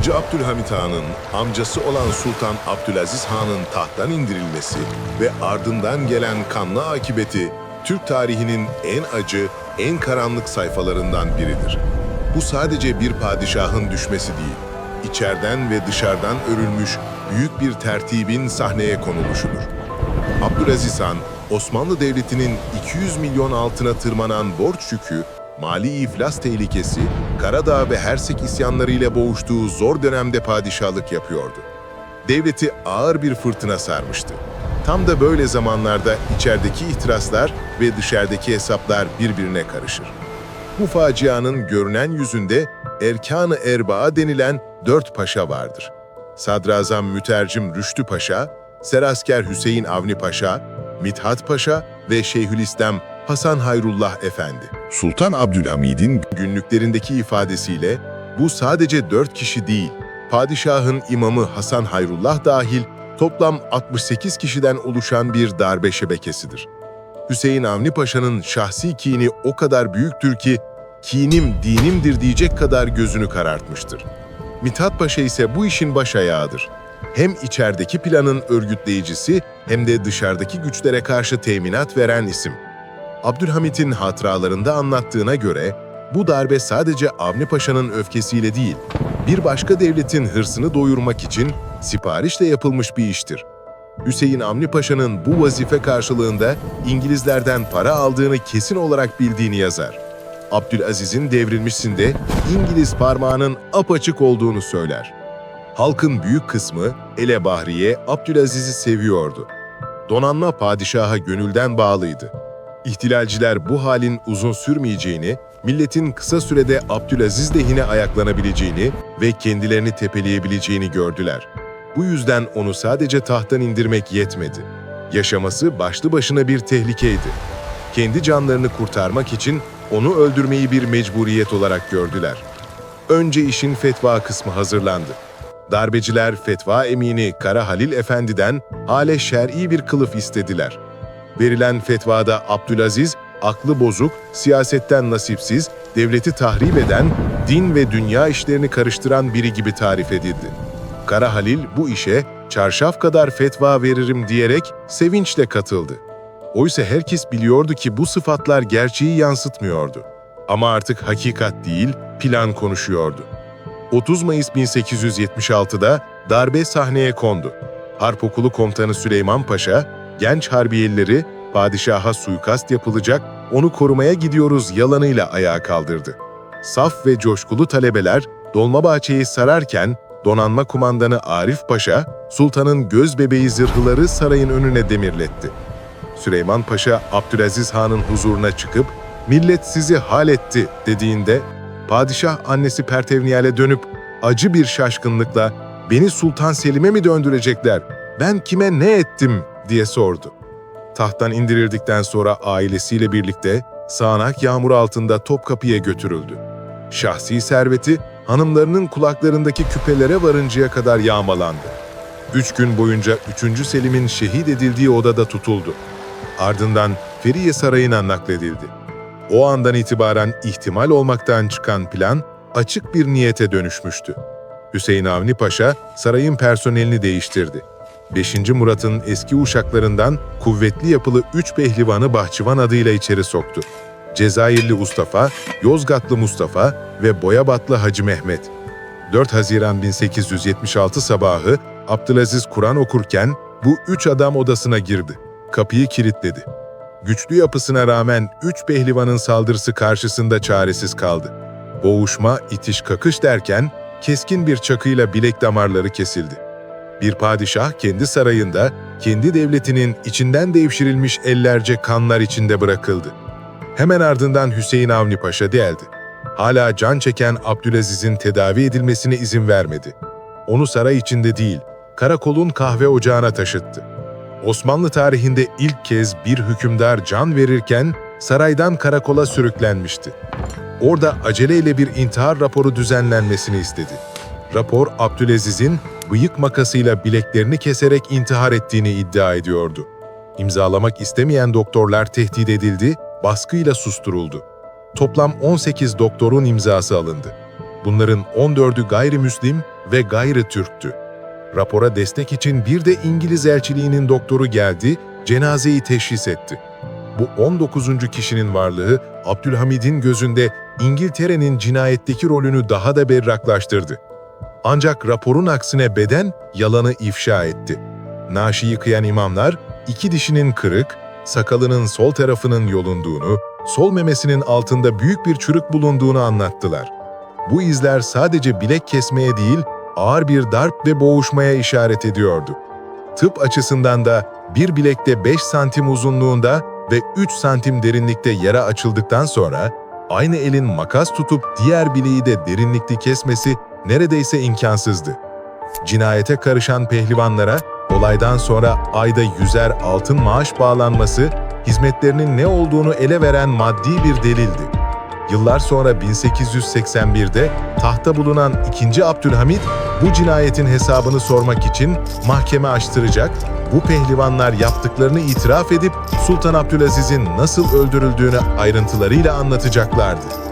2. Abdülhamit Han'ın amcası olan Sultan Abdülaziz Han'ın tahttan indirilmesi ve ardından gelen kanlı akibeti Türk tarihinin en acı, en karanlık sayfalarından biridir. Bu sadece bir padişahın düşmesi değil, içeriden ve dışarıdan örülmüş büyük bir tertibin sahneye konuluşudur. Abdülaziz Han, Osmanlı Devleti'nin 200 milyon altına tırmanan borç yükü, mali iflas tehlikesi, Karadağ ve Hersek isyanlarıyla boğuştuğu zor dönemde padişahlık yapıyordu. Devleti ağır bir fırtına sarmıştı. Tam da böyle zamanlarda içerideki ihtiraslar ve dışarıdaki hesaplar birbirine karışır. Bu facianın görünen yüzünde Erkan-ı Erbaa denilen dört paşa vardır. Sadrazam Mütercim Rüştü Paşa, Serasker Hüseyin Avni Paşa, Mithat Paşa ve Şeyhülislam Hasan Hayrullah Efendi. Sultan Abdülhamid'in Günlüklerindeki ifadesiyle bu sadece dört kişi değil, padişahın imamı Hasan Hayrullah dahil toplam 68 kişiden oluşan bir darbe şebekesidir. Hüseyin Avni Paşa'nın şahsi kini o kadar büyüktür ki, kinim dinimdir diyecek kadar gözünü karartmıştır. Mithat Paşa ise bu işin baş ayağıdır. Hem içerideki planın örgütleyicisi hem de dışarıdaki güçlere karşı teminat veren isim. Abdülhamit'in hatıralarında anlattığına göre bu darbe sadece Avni Paşa'nın öfkesiyle değil, bir başka devletin hırsını doyurmak için siparişle yapılmış bir iştir. Hüseyin Avni Paşa'nın bu vazife karşılığında İngilizlerden para aldığını kesin olarak bildiğini yazar. Abdülaziz'in devrilmişsinde İngiliz parmağının apaçık olduğunu söyler. Halkın büyük kısmı Ele Bahriye Abdülaziz'i seviyordu. Donanma padişaha gönülden bağlıydı. İhtilalciler bu halin uzun sürmeyeceğini, milletin kısa sürede Abdülaziz lehine ayaklanabileceğini ve kendilerini tepeleyebileceğini gördüler. Bu yüzden onu sadece tahttan indirmek yetmedi. Yaşaması başlı başına bir tehlikeydi. Kendi canlarını kurtarmak için onu öldürmeyi bir mecburiyet olarak gördüler. Önce işin fetva kısmı hazırlandı. Darbeciler fetva emini Kara Halil Efendi'den hale şer'i bir kılıf istediler. Verilen fetvada Abdülaziz, aklı bozuk, siyasetten nasipsiz, devleti tahrip eden, din ve dünya işlerini karıştıran biri gibi tarif edildi. Kara Halil bu işe çarşaf kadar fetva veririm diyerek sevinçle katıldı. Oysa herkes biliyordu ki bu sıfatlar gerçeği yansıtmıyordu. Ama artık hakikat değil, plan konuşuyordu. 30 Mayıs 1876'da darbe sahneye kondu. Harp Okulu Komutanı Süleyman Paşa, genç harbiyelileri padişaha suikast yapılacak, onu korumaya gidiyoruz yalanıyla ayağa kaldırdı. Saf ve coşkulu talebeler Dolmabahçe'yi sararken donanma kumandanı Arif Paşa, sultanın göz bebeği zırhları sarayın önüne demirletti. Süleyman Paşa Abdülaziz Han'ın huzuruna çıkıp millet sizi hal etti dediğinde padişah annesi Pertevniyal'e dönüp acı bir şaşkınlıkla beni Sultan Selim'e mi döndürecekler, ben kime ne ettim diye sordu. Tahttan indirildikten sonra ailesiyle birlikte sağanak yağmur altında Topkapı'ya götürüldü. Şahsi serveti hanımlarının kulaklarındaki küpelere varıncaya kadar yağmalandı. Üç gün boyunca 3. Selim'in şehit edildiği odada tutuldu. Ardından Feriye Sarayı'na nakledildi. O andan itibaren ihtimal olmaktan çıkan plan açık bir niyete dönüşmüştü. Hüseyin Avni Paşa sarayın personelini değiştirdi. 5. Murat'ın eski uşaklarından kuvvetli yapılı üç pehlivanı Bahçıvan adıyla içeri soktu. Cezayirli Mustafa, Yozgatlı Mustafa ve Boyabatlı Hacı Mehmet. 4 Haziran 1876 sabahı Abdülaziz Kur'an okurken bu üç adam odasına girdi. Kapıyı kilitledi. Güçlü yapısına rağmen üç pehlivanın saldırısı karşısında çaresiz kaldı. Boğuşma, itiş kakış derken keskin bir çakıyla bilek damarları kesildi. Bir padişah kendi sarayında, kendi devletinin içinden devşirilmiş ellerce kanlar içinde bırakıldı. Hemen ardından Hüseyin Avni Paşa geldi. Hala can çeken Abdülaziz'in tedavi edilmesine izin vermedi. Onu saray içinde değil, karakolun kahve ocağına taşıttı. Osmanlı tarihinde ilk kez bir hükümdar can verirken saraydan karakola sürüklenmişti. Orada aceleyle bir intihar raporu düzenlenmesini istedi. Rapor Abdülaziz'in bıyık makasıyla bileklerini keserek intihar ettiğini iddia ediyordu. İmzalamak istemeyen doktorlar tehdit edildi, baskıyla susturuldu. Toplam 18 doktorun imzası alındı. Bunların 14'ü gayrimüslim ve gayrı Türktü. Rapora destek için bir de İngiliz elçiliğinin doktoru geldi, cenazeyi teşhis etti. Bu 19. kişinin varlığı Abdülhamid'in gözünde İngiltere'nin cinayetteki rolünü daha da berraklaştırdı. Ancak raporun aksine beden yalanı ifşa etti. Naaşı yıkayan imamlar iki dişinin kırık, sakalının sol tarafının yolunduğunu, sol memesinin altında büyük bir çürük bulunduğunu anlattılar. Bu izler sadece bilek kesmeye değil, ağır bir darp ve boğuşmaya işaret ediyordu. Tıp açısından da bir bilekte 5 santim uzunluğunda ve 3 santim derinlikte yara açıldıktan sonra aynı elin makas tutup diğer bileği de derinlikli kesmesi neredeyse imkansızdı. Cinayete karışan pehlivanlara olaydan sonra ayda yüzer altın maaş bağlanması hizmetlerinin ne olduğunu ele veren maddi bir delildi. Yıllar sonra 1881'de tahta bulunan 2. Abdülhamit bu cinayetin hesabını sormak için mahkeme açtıracak, bu pehlivanlar yaptıklarını itiraf edip Sultan Abdülaziz'in nasıl öldürüldüğünü ayrıntılarıyla anlatacaklardı.